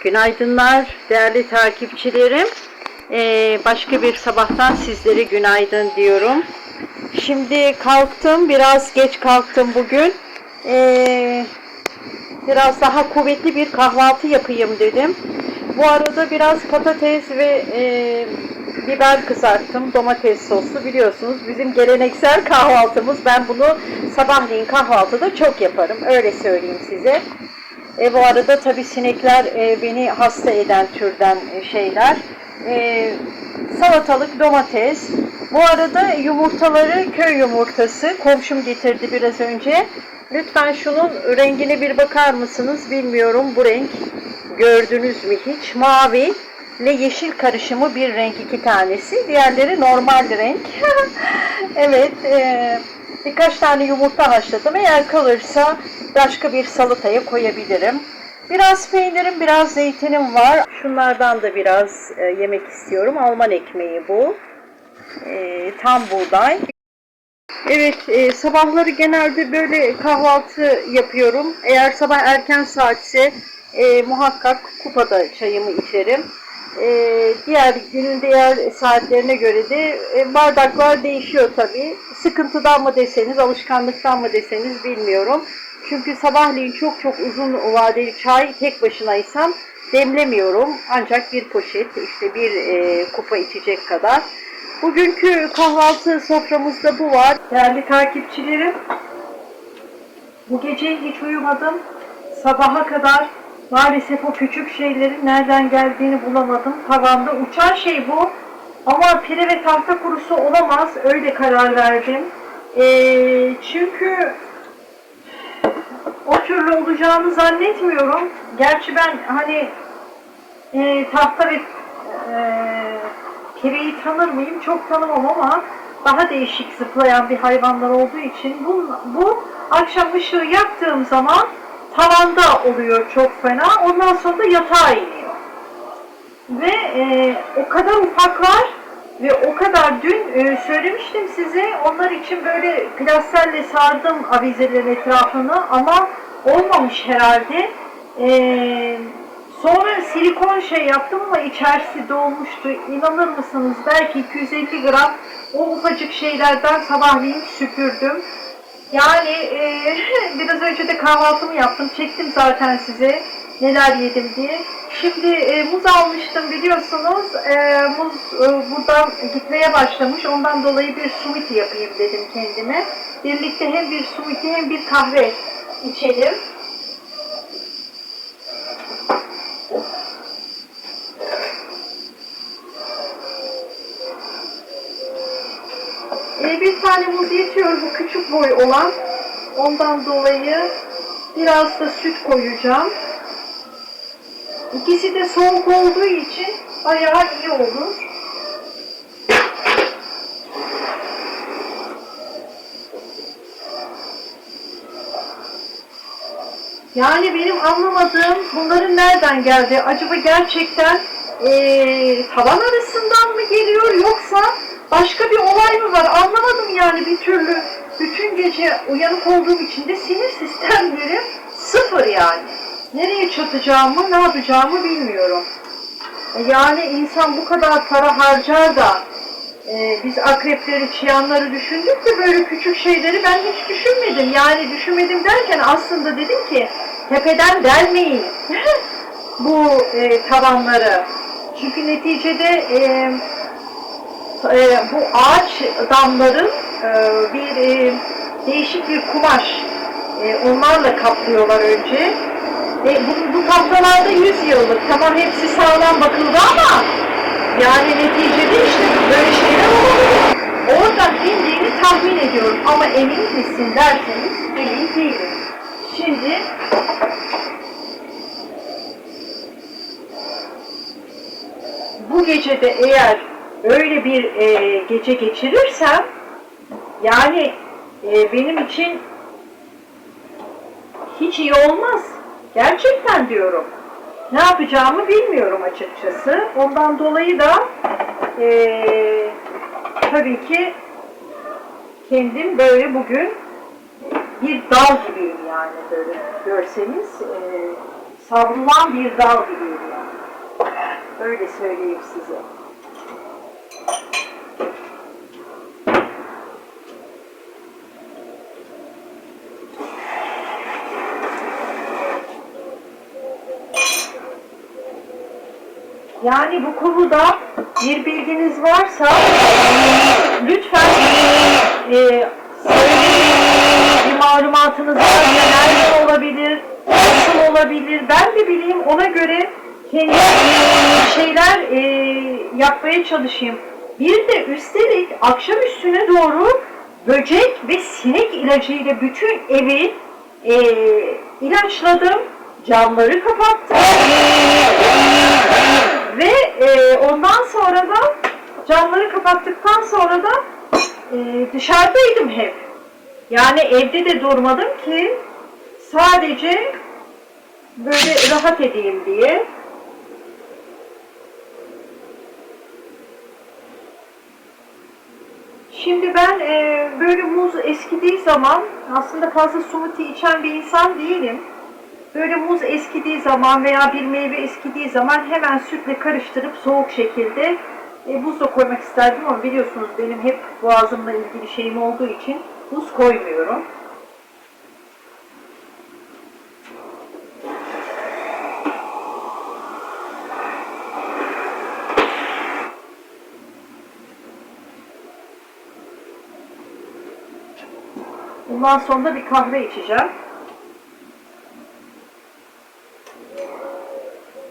Günaydınlar değerli takipçilerim. Ee, başka bir sabahtan sizlere günaydın diyorum. Şimdi kalktım, biraz geç kalktım bugün. Ee, biraz daha kuvvetli bir kahvaltı yapayım dedim. Bu arada biraz patates ve e, biber kızarttım. Domates soslu biliyorsunuz. Bizim geleneksel kahvaltımız. Ben bunu sabahleyin kahvaltıda çok yaparım. Öyle söyleyeyim size. E, bu arada tabii sinekler e, beni hasta eden türden e, şeyler. E, salatalık, domates. Bu arada yumurtaları köy yumurtası. Komşum getirdi biraz önce. Lütfen şunun rengine bir bakar mısınız? Bilmiyorum bu renk gördünüz mü hiç? Mavi ile yeşil karışımı bir renk iki tanesi. Diğerleri normal renk. evet. E, birkaç tane yumurta haşladım. Eğer kalırsa başka bir salataya koyabilirim. Biraz peynirim, biraz zeytinim var. Şunlardan da biraz e, yemek istiyorum. Alman ekmeği bu. E, tam buğday. Evet, e, sabahları genelde böyle kahvaltı yapıyorum. Eğer sabah erken saatse e, muhakkak kupada çayımı içerim. E, diğer günün diğer saatlerine göre de e, bardaklar değişiyor tabii. Sıkıntıdan mı deseniz, alışkanlıktan mı deseniz bilmiyorum. Çünkü sabahleyin çok çok uzun vadeli çay tek başınaysam demlemiyorum. Ancak bir poşet, işte bir e, kupa içecek kadar. Bugünkü kahvaltı soframızda bu var. Değerli takipçilerim, bu gece hiç uyumadım. Sabaha kadar maalesef o küçük şeylerin nereden geldiğini bulamadım. Tavanda uçan şey bu. Ama pire ve tahta kurusu olamaz. Öyle karar verdim. Ee, çünkü o türlü olacağını zannetmiyorum. Gerçi ben hani e, tahta ve e, pireyi tanır mıyım? Çok tanımam ama daha değişik zıplayan bir hayvanlar olduğu için bu, bu akşam ışığı yaktığım zaman tavanda oluyor çok fena. Ondan sonra da yatağa iniyor. Ve e, o kadar ufaklar ve o kadar dün e, söylemiştim size onlar için böyle plasterle sardım avizelerin etrafını ama olmamış herhalde. E, sonra silikon şey yaptım ama içerisi dolmuştu. İnanır mısınız belki 250 gram o ufacık şeylerden sabahleyin süpürdüm. Yani e, biraz önce de kahvaltımı yaptım. Çektim zaten size neler yedim diye. Şimdi e, muz almıştım biliyorsunuz. E, muz e, buradan gitmeye başlamış. Ondan dolayı bir smoothie yapayım dedim kendime. Birlikte hem bir smoothie hem bir kahve içelim. Bir tane muz yetiyor bu küçük boy olan. Ondan dolayı biraz da süt koyacağım. İkisi de soğuk olduğu için bayağı iyi olur. Yani benim anlamadığım bunların nereden geldi? Acaba gerçekten eee, tavan arasından mı geliyor yoksa başka bir olay mı var? Anlamadım yani bir türlü. Bütün gece uyanık olduğum için de sinir sistemlerim sıfır yani. Nereye çatacağımı, ne yapacağımı bilmiyorum. E, Yani insan bu kadar para harcar da e, biz akrepleri, çıyanları düşündük de böyle küçük şeyleri ben hiç düşünmedim. Yani düşünmedim derken aslında dedim ki tepeden delmeyin bu e, tavanları. Çünkü neticede e, e, bu ağaç damların e, bir e, değişik bir kumaş e, onlarla kaplıyorlar önce. E, bu, bu tahtalarda 100 yıllık. Tamam hepsi sağlam bakıldı ama yani neticede işte böyle şeyler olabilir. Oradan indiğini tahmin ediyorum ama emin misin derseniz emin değilim. Şimdi bu gecede eğer öyle bir e, gece geçirirsem yani e, benim için hiç iyi olmaz. Gerçekten diyorum. Ne yapacağımı bilmiyorum açıkçası. Ondan dolayı da e, tabii ki kendim böyle bugün bir dal gibiyim yani böyle görseniz e, savrulan bir dal gibiyim yani. Öyle söyleyeyim size. Yani bu konuda bir bilginiz varsa lütfen e, söyleyin. Bir malumatınız varsa nerede olabilir, nasıl olabilir ben de bileyim ona göre kendi şeyler e, yapmaya çalışayım. Bir de üstelik akşam üstüne doğru böcek ve sinek ilacıyla bütün evi e, ilaçladım. Camları kapattım. Ve e, ondan sonra da camları kapattıktan sonra da e, dışarıdaydım hep. Yani evde de durmadım ki sadece böyle rahat edeyim diye. Şimdi ben e, böyle muz eskidiği zaman aslında fazla smoothie içen bir insan değilim. Böyle muz eskidiği zaman veya bir meyve eskidiği zaman hemen sütle karıştırıp soğuk şekilde e, buz da koymak isterdim ama biliyorsunuz benim hep boğazımla ilgili şeyim olduğu için buz koymuyorum. Bundan sonra da bir kahve içeceğim.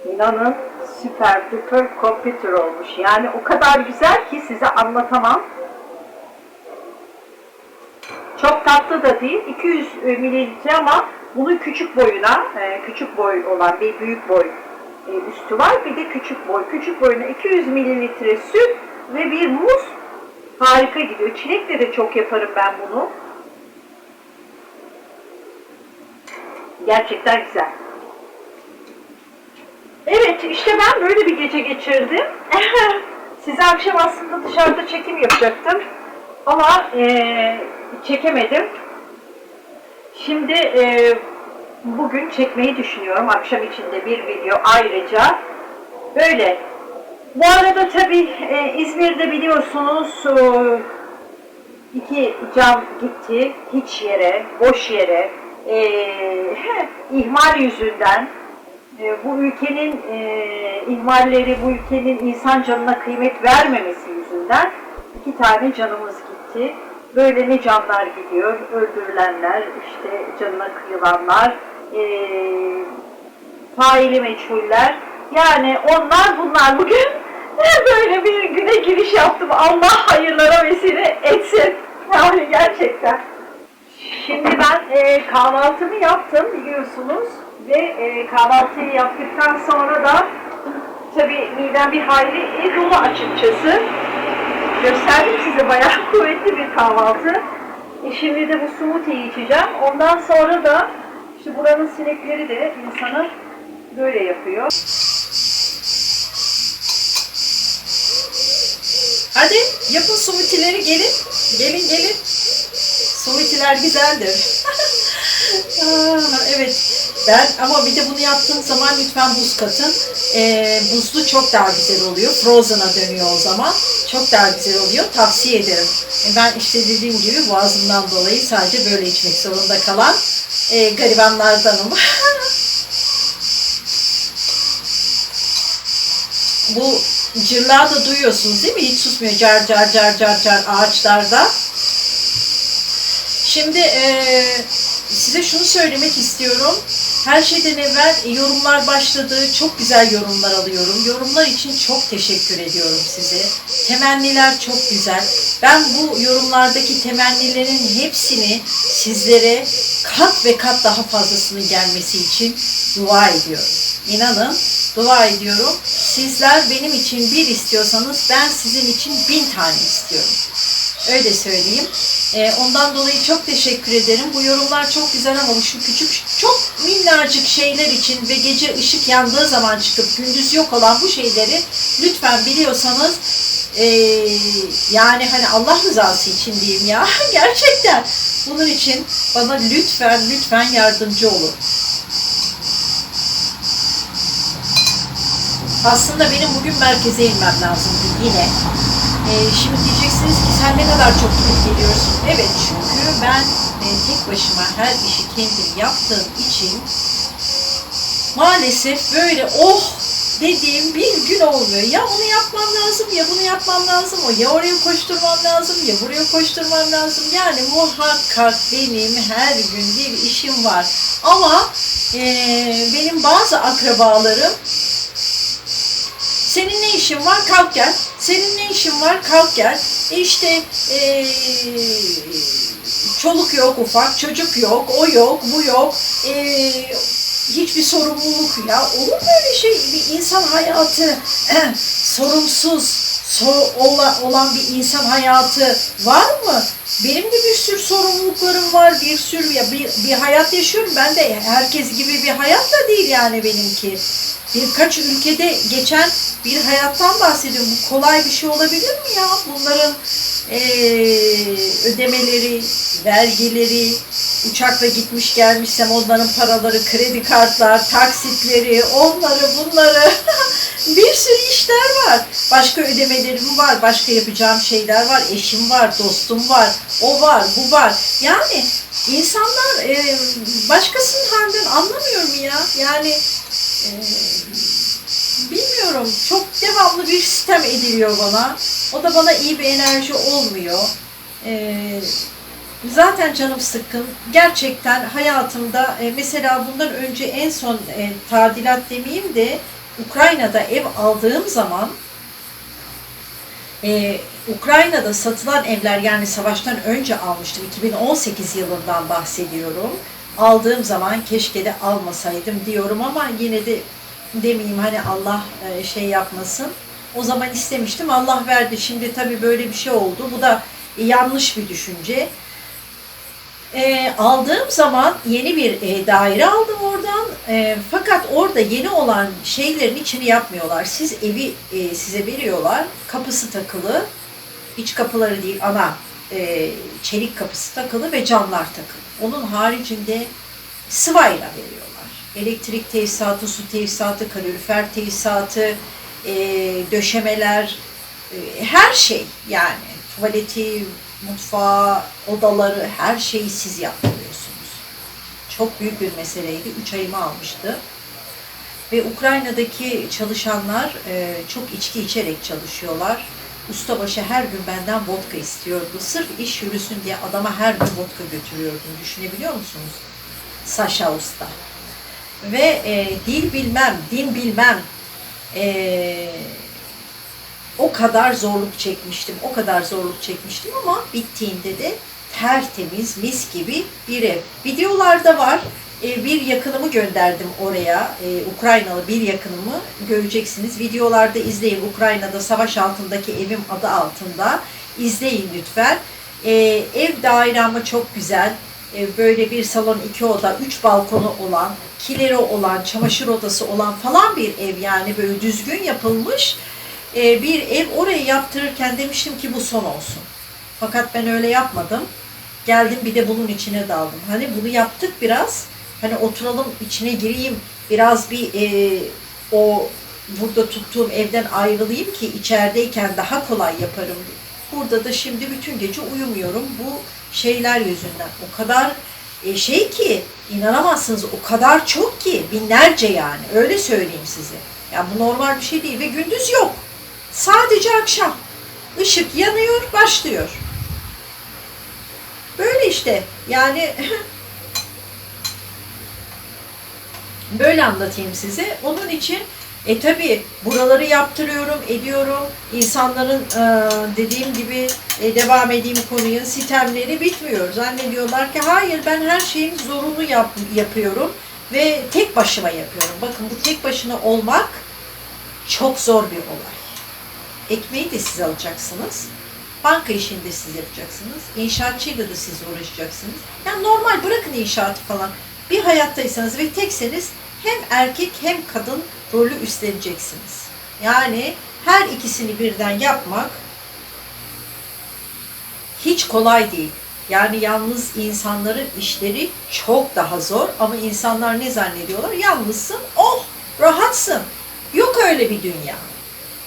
İnanın süper duper computer olmuş. Yani o kadar güzel ki size anlatamam. Çok tatlı da değil. 200 mililitre ama bunun küçük boyuna, e, küçük boy olan bir büyük boy e, üstü var. Bir de küçük boy. Küçük boyuna 200 mililitre süt ve bir muz harika gidiyor. Çilekle de çok yaparım ben bunu. Gerçekten güzel. Evet, işte ben böyle bir gece geçirdim. Size akşam aslında dışarıda çekim yapacaktım. Ama eee, çekemedim. Şimdi eee, bugün çekmeyi düşünüyorum. Akşam içinde bir video ayrıca. Böyle. Bu arada tabii eee, İzmir'de biliyorsunuz eee, iki cam gitti. Hiç yere, boş yere. Eee ihmal yüzünden e, bu ülkenin e, ihmalleri, bu ülkenin insan canına kıymet vermemesi yüzünden iki tane canımız gitti. Böyle ne canlar gidiyor, öldürülenler, işte canına kıyılanlar, e, faili meçhuller. Yani onlar bunlar bugün böyle bir güne giriş yaptım. Allah hayırlara vesile etsin. Yani gerçekten. Şimdi ben e, kahvaltımı yaptım biliyorsunuz ve e, kahvaltıyı yaptıktan sonra da tabii midem bir hayli e, dolu açıkçası. Gösterdim size bayağı kuvvetli bir kahvaltı. E, şimdi de bu smoothie'yi içeceğim. Ondan sonra da işte buranın sinekleri de insanı böyle yapıyor. Hadi yapın sumitileri gelin. Gelin gelin. Sumitiler güzeldir. Aa, evet. Ben ama bir de bunu yaptığım zaman lütfen buz katın. Ee, buzlu çok daha güzel oluyor. Frozen'a dönüyor o zaman. Çok daha güzel oluyor. Tavsiye ederim. E, Ben işte dediğim gibi boğazımdan dolayı sadece böyle içmek zorunda kalan e, garibanlardanım. Bu cırlağı da duyuyorsunuz değil mi? Hiç susmuyor car car car car car ağaçlarda. Şimdi eee, size şunu söylemek istiyorum. Her şeyden evvel e, yorumlar başladı. Çok güzel yorumlar alıyorum. Yorumlar için çok teşekkür ediyorum size. Temenniler çok güzel. Ben bu yorumlardaki temennilerin hepsini sizlere kat ve kat daha fazlasının gelmesi için dua ediyorum. İnanın dua ediyorum. Sizler benim için bir istiyorsanız ben sizin için bin tane istiyorum. Öyle söyleyeyim. Ee, ondan dolayı çok teşekkür ederim. Bu yorumlar çok güzel ama şu küçük, çok minnacık şeyler için ve gece ışık yandığı zaman çıkıp gündüz yok olan bu şeyleri lütfen biliyorsanız ee, yani hani Allah rızası için diyeyim ya gerçekten bunun için bana lütfen lütfen yardımcı olun. Aslında benim bugün merkeze inmem lazımdı yine. Ee, şimdi diyeceksiniz sen ne kadar çok gidip geliyorsun. Evet çünkü ben e, tek başıma her işi kendim yaptığım için maalesef böyle oh dediğim bir gün olmuyor. Ya onu yapmam lazım, ya bunu yapmam lazım, o ya oraya koşturmam lazım, ya buraya koşturmam lazım. Yani muhakkak benim her gün bir işim var. Ama eee, benim bazı akrabalarım senin ne işin var? Kalk gel. Senin ne işin var? Kalk gel. E işte eee, çoluk yok ufak, çocuk yok, o yok, bu yok. Eee, hiçbir sorumluluk ya. Olur mu öyle şey? Bir insan hayatı sorumsuz so- ola- olan bir insan hayatı var mı? Benim de bir sürü sorumluluklarım var, bir sürü ya bir, bir hayat yaşıyorum. Ben de herkes gibi bir hayat da değil yani benimki. Birkaç ülkede geçen bir hayattan bahsediyorum. Bu kolay bir şey olabilir mi ya? Bunların eee, ödemeleri, vergileri, uçakla gitmiş gelmişsem onların paraları, kredi kartlar, taksitleri, onları bunları bir sürü işler var. Başka ödemelerim var, başka yapacağım şeyler var, eşim var, dostum var, o var, bu var. Yani insanlar e, başkasının halinden anlamıyor mu ya? Yani e, bilmiyorum çok devamlı bir sistem ediliyor bana. O da bana iyi bir enerji olmuyor. Ee, zaten canım sıkkın. Gerçekten hayatımda e, mesela bundan önce en son e, tadilat demeyeyim de Ukrayna'da ev aldığım zaman e, Ukrayna'da satılan evler yani savaştan önce almıştım. 2018 yılından bahsediyorum. Aldığım zaman keşke de almasaydım diyorum ama yine de demeyeyim hani Allah e, şey yapmasın. O zaman istemiştim Allah verdi. Şimdi tabii böyle bir şey oldu. Bu da yanlış bir düşünce. E, aldığım zaman yeni bir e, daire aldım oradan. E, fakat orada yeni olan şeylerin içini yapmıyorlar. Siz evi e, size veriyorlar. Kapısı takılı. iç kapıları değil ana e, çelik kapısı takılı ve camlar takılı. Onun haricinde sıvayla veriyorlar. Elektrik tesisatı, su tesisatı, kalorifer tesisatı, e, döşemeler, e, her şey yani tuvaleti, mutfağı, odaları her şeyi siz yaptırıyorsunuz. Çok büyük bir meseleydi. Üç ayımı almıştı. Ve Ukrayna'daki çalışanlar e, çok içki içerek çalışıyorlar. Ustabaşı her gün benden vodka istiyordu. Sırf iş yürüsün diye adama her gün vodka götürüyordum. Düşünebiliyor musunuz? Saşa Usta. Ve e, dil bilmem, din bilmem, e, o kadar zorluk çekmiştim, o kadar zorluk çekmiştim ama bittiğinde de tertemiz, mis gibi bir ev. Videolarda var. E, bir yakınımı gönderdim oraya. E, Ukraynalı bir yakınımı göreceksiniz. Videolarda izleyin. Ukrayna'da savaş altındaki evim adı altında. İzleyin lütfen. E, ev daire ama çok güzel. Böyle bir salon, iki oda, üç balkonu olan, kileri olan, çamaşır odası olan falan bir ev yani böyle düzgün yapılmış e, bir ev orayı yaptırırken demiştim ki bu son olsun. Fakat ben öyle yapmadım. Geldim bir de bunun içine daldım. Hani bunu yaptık biraz. Hani oturalım içine gireyim. Biraz bir e, o burada tuttuğum evden ayrılayım ki içerideyken daha kolay yaparım. Burada da şimdi bütün gece uyumuyorum. Bu şeyler yüzünden. O kadar e, şey ki inanamazsınız o kadar çok ki binlerce yani öyle söyleyeyim size. Yani bu normal bir şey değil ve gündüz yok. Sadece akşam. Işık yanıyor, başlıyor. Böyle işte. Yani böyle anlatayım size. Onun için e tabi buraları yaptırıyorum, ediyorum. İnsanların e, dediğim gibi e, devam edeyim konuya sitemleri bitmiyor. Zannediyorlar ki hayır ben her şeyin zorunu yap, yapıyorum ve tek başıma yapıyorum. Bakın bu tek başına olmak çok zor bir olay. Ekmeği de siz alacaksınız. Banka işini de siz yapacaksınız. İnşaatçıyla da siz uğraşacaksınız. Yani normal bırakın inşaatı falan. Bir hayattaysanız ve tekseniz hem erkek hem kadın rolü üstleneceksiniz. Yani her ikisini birden yapmak hiç kolay değil. Yani yalnız insanların işleri çok daha zor ama insanlar ne zannediyorlar? Yalnızsın, oh rahatsın. Yok böyle bir dünya.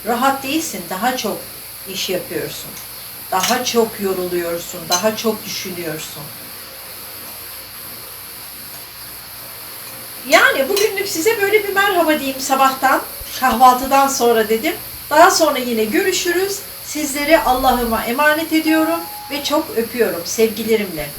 Rahat değilsin, daha çok iş yapıyorsun. Daha çok yoruluyorsun, daha çok düşünüyorsun. Yani bugünlük size böyle bir merhaba diyeyim sabahtan, kahvaltıdan sonra dedim. Daha sonra yine görüşürüz. Sizleri Allah'ıma emanet ediyorum ve çok öpüyorum sevgilerimle.